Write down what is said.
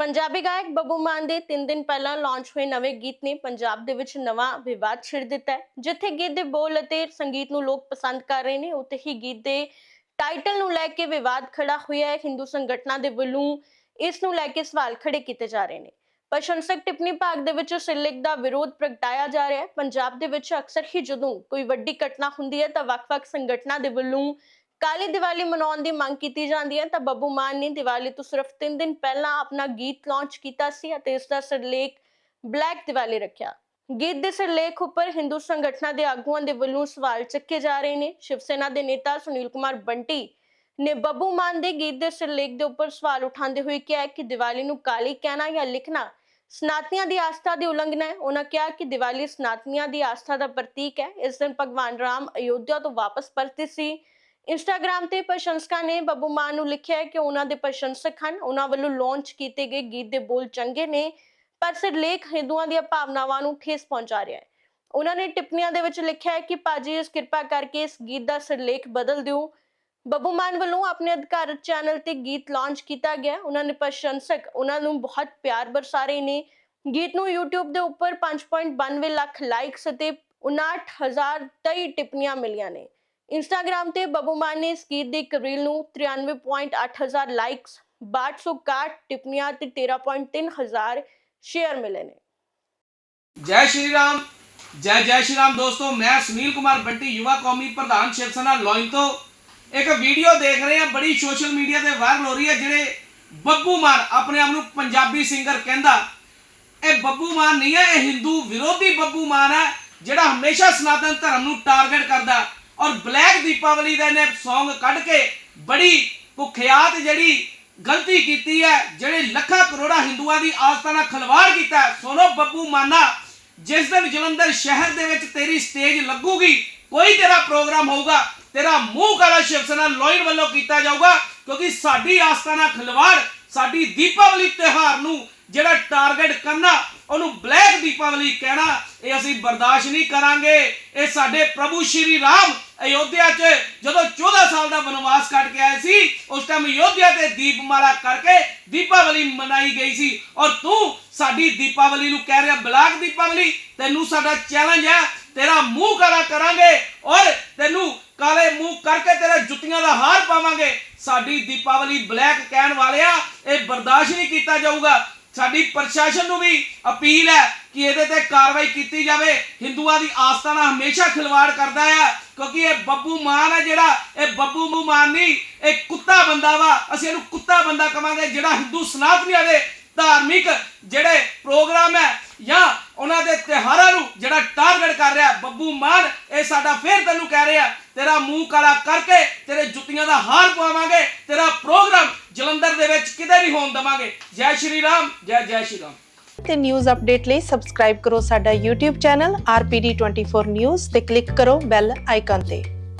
ਪੰਜਾਬੀ ਗਾਇਕ ਬੱਬੂ ਮਾਨ ਦੇ 3 ਦਿਨ ਪਹਿਲਾਂ ਲਾਂਚ ਹੋਏ ਨਵੇਂ ਗੀਤ ਨੇ ਪੰਜਾਬ ਦੇ ਵਿੱਚ ਨਵਾਂ ਵਿਵਾਦ ਛਿੜ ਦਿੱਤਾ ਹੈ। ਜਿੱਥੇ ਗੀਤ ਦੇ ਬੋਲ ਅਤੇ ਸੰਗੀਤ ਨੂੰ ਲੋਕ ਪਸੰਦ ਕਰ ਰਹੇ ਨੇ, ਉੱਥੇ ਹੀ ਗੀਤ ਦੇ ਟਾਈਟਲ ਨੂੰ ਲੈ ਕੇ ਵਿਵਾਦ ਖੜਾ ਹੋਇਆ ਹੈ। ਹਿੰਦੂ ਸੰਗਠਨਾਂ ਦੇ ਵੱਲੋਂ ਇਸ ਨੂੰ ਲੈ ਕੇ ਸਵਾਲ ਖੜੇ ਕੀਤੇ ਜਾ ਰਹੇ ਨੇ। ਪ੍ਰਸ਼ੰਸਕ ਟਿੱਪਣੀ ਭਾਗ ਦੇ ਵਿੱਚ ਸਿਰਲੇਖ ਦਾ ਵਿਰੋਧ ਪ੍ਰਗਟਾਇਆ ਜਾ ਰਿਹਾ ਹੈ। ਪੰਜਾਬ ਦੇ ਵਿੱਚ ਅਕਸਰ ਹੀ ਜਦੋਂ ਕੋਈ ਵੱਡੀ ਘਟਨਾ ਹੁੰਦੀ ਹੈ ਤਾਂ ਵੱਖ-ਵੱਖ ਸੰਗਠਨਾਂ ਦੇ ਵੱਲੋਂ ਕਾਲੀ ਦੀਵਾਲੀ ਮਨਾਉਣ ਦੀ ਮੰਗ ਕੀਤੀ ਜਾਂਦੀ ਹੈ, ਤਾਂ ਬੱਬੂ ਮਾਨ ਨੇ ਦੀਵਾਲੀ ਤੋਂ ਸਿਰਫ 3 ਦਿਨ ਪਹਿਲਾਂ ਆਪਣਾ ਗੀਤ ਲਾਂਚ ਕੀਤਾ ਸੀ ਅਤੇ ਇਸ ਦਾ ਸਿਰਲੇਖ ਬਲੈਕ ਦੀਵਾਲੀ ਰੱਖਿਆ। ਗੀਤ ਦੇ ਸਿਰਲੇਖ ਉੱਪਰ ਹਿੰਦੂ ਸੰਗਠਨਾਂ ਦੇ ਆਗੂਆਂ ਦੇ ਵੱਲੋਂ ਸਵਾਲ ਚੱਕੇ ਜਾ ਰਹੇ ਨੇ। ਸ਼ਿਵ ਸੈਨਾ ਦੇ ਨੇਤਾ ਸੁਨੀਲ ਕੁਮਾਰ ਬੰਟੀ ਨੇ ਬੱਬੂ ਮਾਨ ਦੇ ਗੀਤ ਦੇ ਸਿਰਲੇਖ ਦੇ ਉੱਪਰ ਸਵਾਲ ਉਠਾਉਂਦੇ ਹੋਏ ਕਿਹਾ ਕਿ ਦੀਵਾਲੀ ਨੂੰ ਕਾਲੀ ਕਹਿਣਾ ਜਾਂ ਲਿਖਣਾ ਸਨਾਤਨੀਆਂ ਦੀ ਆਸਥਾ ਦੀ ਉਲੰਘਣਾ ਹੈ। ਉਹਨਾਂ ਕਿਹਾ ਕਿ ਦੀਵਾਲੀ ਸਨਾਤਨੀਆਂ ਦੀ ਆਸਥਾ ਦਾ ਪ੍ਰਤੀਕ ਹੈ। ਇਸ ਦਿਨ ਭਗਵਾਨ ਰਾਮ ਅਯੋਧਿਆ ਤੋਂ ਵਾਪਸ ਪਰਤੇ ਸੀ। ਇੰਸਟਾਗ੍ਰam ਤੇ ਪ੍ਰਸ਼ੰਸਕਾਂ ਨੇ ਬੱਬੂ ਮਾਨ ਨੂੰ ਲਿਖਿਆ ਹੈ ਕਿ ਉਹਨਾਂ ਦੇ ਪ੍ਰਸ਼ੰਸਕ ਹਨ। ਉਹਨਾਂ ਵੱਲੋਂ ਲਾਂਚ ਕੀਤੇ ਗਏ ਗੀਤ ਦੇ ਬੋਲ ਚੰਗੇ ਨੇ, ਪਰ ਸਿਰਲੇਖ ਹਿੰਦੂਆਂ ਦੀਆਂ ਭਾਵਨਾਵਾਂ ਨੂੰ ਠੇਸ ਪਹੁੰਚਾ ਰਿਹਾ ਹੈ। ਉਹਨਾਂ ਨੇ ਟਿੱਪਣੀਆਂ ਦੇ ਵਿੱਚ ਲਿਖਿਆ ਹੈ ਕਿ ਪਾਜੀ ਇਸ ਕਿਰਪਾ ਕਰਕੇ ਇਸ ਗੀਤ ਦਾ ਸਿਰਲੇਖ ਬਦਲ ਦਿਓ। ਬੱਬੂ ਮਾਨ ਵੱਲੋਂ ਆਪਣੇ ਅਧਿਕਾਰਤ ਚੈਨਲ ਤੇ ਗੀਤ ਲਾਂਚ ਕੀਤਾ ਗਿਆ ਉਹਨਾਂ ਨੇ ਪ੍ਰਸ਼ੰਸਕ ਉਹਨਾਂ ਨੂੰ ਬਹੁਤ ਪਿਆਰ ਬਰਸਾ ਰਹੇ ਨੇ। ਗੀਤ ਨੂੰ YouTube ਦੇ ਉੱਪਰ 5.92 ਲੱਖ ਲਾਈਕਸ ਅਤੇ 59023 ਟਿੱਪਣੀਆਂ ਮਿਲੀਆਂ ਨੇ। ਇੰਸਟਾਗ੍ਰam ਤੇ ਬੱਬੂ ਮਾਨ ਨੇ ਇਸ ਗੀਤ ਦੇ ਇੱਕ ਰੀਲ ਨੂੰ 93.8 ਹਜ਼ਾਰ ਲਾਈਕਸ 6261 ਟਿੱਪਣੀਆਂ ਤੇ 13.3 ਹਜ਼ਾਰ ਸ਼ੇਅਰ ਮਿਲੇ ਨੇ। ਜੈ ਸ਼੍ਰੀ ਰਾਮ, ਜੈ ਜੈ ਸ਼੍ਰੀ ਰਾਮ ਦੋਸਤੋ, ਮੈਂ ਸੁਨੀਲ ਕੁਮਾਰ ਬੰਟੀ, ਯੁਵਾ ਕੌਮੀ ਪ੍ਰਧਾਨ ਸ਼ਿਵ ਸੈਨਾ ਲੋਇਨ ਤੋਂ। ਇੱਕ ਵੀਡੀਓ ਦੇਖ ਰਹੇ ਹਾਂ, ਬੜੀ ਸੋਸ਼ਲ ਮੀਡੀਆ ਤੇ ਵਾਇਰਲ ਹੋ ਰਹੀ ਹੈ, ਜਿਹੜੇ ਬੱਬੂ ਮਾਨ ਆਪਣੇ ਆਪ ਨੂੰ ਪੰਜਾਬੀ ਸਿੰਗਰ ਕਹਿੰਦਾ। ਇਹ ਬੱਬੂ ਮਾਨ ਨਹੀਂ ਹੈ, ਇਹ ਹਿੰਦੂ ਵਿਰੋਧੀ ਬੱਬੂ ਮਾਨ ਹੈ, ਜਿਹੜਾ ਹਮੇਸ਼ਾ ਸਨਾਤਨ ਧਰਮ ਨੂੰ ਟਾਰਗੇਟ ਕਰਦਾ। ਔਰ ਬਲੈਕ ਦੀਪਾਵਲੀ ਦਾ ਇਹਨੇ Song ਕੱਢ ਕੇ ਬੜੀ ਕੁਖਿਆਤ ਜਿਹੜੀ ਗਲਤੀ ਕੀਤੀ ਹੈ, ਜਿਹੜੇ ਲੱਖਾਂ ਕਰੋੜਾਂ ਹਿੰਦੂਆਂ ਦੀ ਆਸਥਾ ਨਾਲ ਖਿਲਵਾੜ ਕੀਤਾ ਸੋਨੋ ਬੱਬੂ ਮਾਨਾ, ਜਿਸ ਦਿਨ ਜਲੰਧਰ ਸ਼ਹਿਰ ਦੇ ਵਿੱਚ ਤੇਰੀ ਸਟੇਜ ਲੱਗੂਗੀ, ਕੋਈ ਤੇਰਾ ਪ੍ਰੋਗਰਾਮ ਹੋਊਗਾ, ਤੇਰਾ ਮੂੰਹ ਕਾਲਾ ਸ਼ਿਵ ਸੈਨਾ ਲੋਇਨ ਵੱਲੋਂ ਕੀਤਾ ਜਾਊਗਾ, ਕਿਉਂਕਿ ਸਾਡੀ ਆਸਥਾ ਨਾਲ ਖਿਲਵਾੜ, ਸਾਡੀ ਦੀਪਾਵਲੀ ਤਿਉਹਾਰ ਨੂੰ ਜਿਹੜਾ ਟਾਰਗੇਟ ਕਰਨਾ ਉਹਨੂੰ ਬਲੈਕ ਦੀਪਾਵਲੀ ਕਹਿਣਾ, ਇਹ ਅਸੀਂ ਬਰਦਾਸ਼ਤ ਨਹੀਂ ਕਰਾਂਗੇ। ਇਹ ਸਾਡੇ ਪ੍ਰਭੂ ਸ਼੍ਰੀ ਰਾਮ ਅਯੋਧਿਆ 'ਚ ਜਦੋਂ 14 ਸਾਲ ਦਾ ਬਨਵਾਸ ਕੱਟ ਕੇ ਆਏ ਸੀ, ਉਸ ਟਾਈਮ ਅਯੋਧਿਆ ਤੇ ਦੀਪਮਾਲਾ ਕਰਕੇ ਦੀਪਾਵਲੀ ਮਨਾਈ ਗਈ ਸੀ। ਔਰ ਤੂੰ ਸਾਡੀ ਦੀਪਾਵਲੀ ਨੂੰ ਕਹਿ ਰਿਹਾ, ਬਲੈਕ ਦੀਪਾਵਲੀ, ਤੈਨੂੰ ਸਾਡਾ ਚੈਲੰਜ ਹੈ, ਤੇਰਾ ਮੂੰਹ ਕਾਲਾ ਕਰਾਂਗੇ ਔਰ ਤੈਨੂੰ ਕਾਲੇ ਮੂੰਹ ਕਰਕੇ ਤੇਰੇ ਜੁੱਤੀਆਂ ਦਾ ਹਾਰ ਪਾਵਾਂਗੇ। ਸਾਡੀ ਦੀਪਾਵਲੀ ਬਲੈਕ ਕਹਿਣ ਵਾਲਿਆ, ਇਹ ਬਰਦਾਸ਼ਤ ਨਹੀਂ ਕੀਤਾ ਜਾਊਗਾ। ਸਾਡੀ ਪ੍ਰਸ਼ਾਸਨ ਨੂੰ ਵੀ ਅਪੀਲ ਹੈ ਕਿ ਇਹਦੇ ਤੇ ਕਾਰਵਾਈ ਕੀਤੀ ਜਾਵੇ। ਹਿੰਦੂਆਂ ਦੀ ਆਸਥਾ ਨਾਲ ਹਮੇਸ਼ਾ ਖਿਲਵਾੜ ਕਰਦਾ ਹੈ ਕਿਉਂਕਿ ਇਹ ਬੱਬੂ ਮਾਨ ਹੈ ਜਿਹੜਾ, ਇਹ ਬੱਬੂ ਮੂ, ਮਾਨ ਨਹੀਂ, ਇਹ ਕੁੱਤਾ ਬੰਦਾ ਵਾ। ਅਸੀਂ ਇਹਨੂੰ ਕੁੱਤਾ ਬੰਦਾ ਕਵਾਂਗੇ, ਜਿਹੜਾ ਹਿੰਦੂ ਸਨਾਤਨੀਆਂ ਦੇ ਧਾਰਮਿਕ ਜਿਹੜੇ ਪ੍ਰੋਗਰਾਮ ਹੈ ਜਾਂ ਉਹਨਾਂ ਦੇ ਤਿਹਾਰਾਂ ਨੂੰ ਜਿਹੜਾ ਟਾਰਗੇਟ ਕਰ ਰਿਹਾ, ਬੱਬੂ ਮਾਨ, ਇਹ ਸਾਡਾ ਫੇਰ ਤੈਨੂੰ ਕਹਿ ਰਿਹਾ, ਤੇਰਾ ਮੂੰਹ ਕਾਲਾ ਕਰਕੇ ਤੇਰੇ ਜੁੱਤੀਆਂ ਦਾ ਹਾਰ ਪਵਾਵਾਂਗੇ। ਦੇ ਵਿੱਚ ਹੋਣ ਦਵਾਂਗੇ। ਜੈ ਸ਼੍ਰੀ ਰਾਮ, ਜੈ ਜੈ ਸ਼੍ਰੀ ਰਾਮ। ਤੇ ਨਿਊਜ਼ ਅਪਡੇਟ ਲਈ ਸਬਸਕ੍ਰਾਈਬ ਕਰੋ ਸਾਡਾ YouTube ਚੈਨਲ RPD24 ਨਿਊਜ਼ ਤੇ ਕਲਿੱਕ ਕਰੋ ਬੈਲ ਆਈਕਨ ਤੇ।